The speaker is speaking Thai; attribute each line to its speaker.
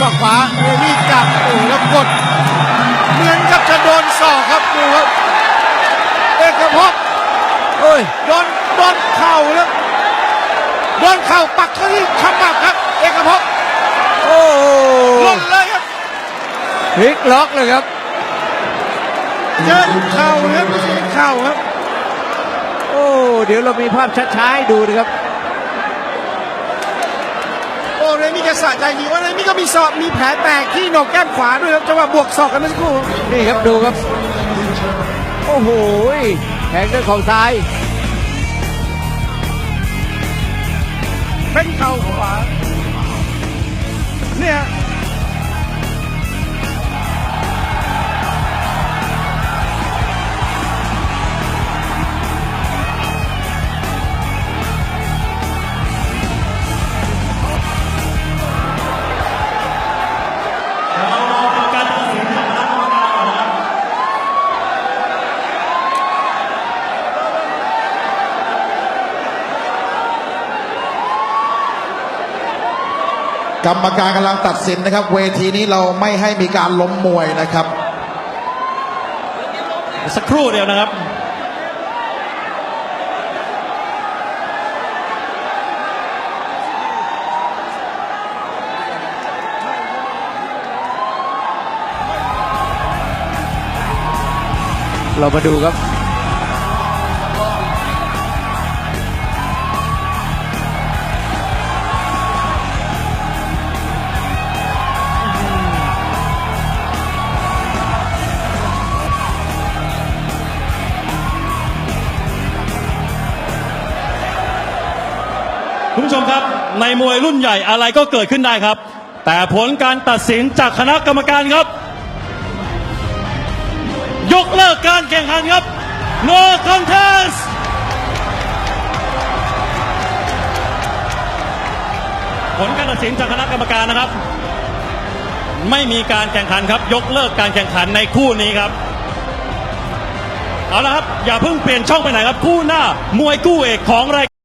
Speaker 1: ศอกขวาเรนี่จับโอ้แล้วกด เหมือนกับจะโดนศอกครับดูครับเอกภพ
Speaker 2: โอ้ย
Speaker 1: โดนโดนเข่าแล้วโดนเข่าปักเข้าที่ขมับครับ เอกภพ
Speaker 2: โอ้
Speaker 1: หล่นเลยครับ
Speaker 2: พลิกล็อกเลยครับ
Speaker 1: เจอเข่าครับไม่ใช่เข่าครับ
Speaker 2: โอ้เดี๋ยวเรามีภาพช้าๆให้ดูนะครับ
Speaker 1: โอ้เรมี่จะสะใจดีว่าเรมี่ก็มีศอกมีแผลแตกที่โหนกแก้มขวาด้วยครับจังหวะบวกศอกกันเมื่อสักครู่
Speaker 2: นี่ครับดูครับ โอ้โหแทงด้วยเข่าซ้าย
Speaker 1: เป็นเข่าขวา
Speaker 3: กรรมการกำลังตัดสินนะครับ เวทีนี้เราไม่ให้มีการล้มมวยนะครับ
Speaker 4: สักครู่เดียวนะครับ
Speaker 2: เรามาดูครับ
Speaker 4: คุณผู้ชมครับ ในมวยรุ่นใหญ่อะไรก็เกิดขึ้นได้ครับ แต่ผลการตัดสินจากคณะกรรมการครับ ยกเลิกการแข่งขันครับ no contest ผลการตัดสินจากคณะกรรมการนะครับ ไม่มีการแข่งขันครับ ยกเลิกการแข่งขันในคู่นี้ครับเอาละครับ อย่าเพิ่งเปลี่ยนช่องไปไหนครับ คู่หน้ามวยคู่เอกของราย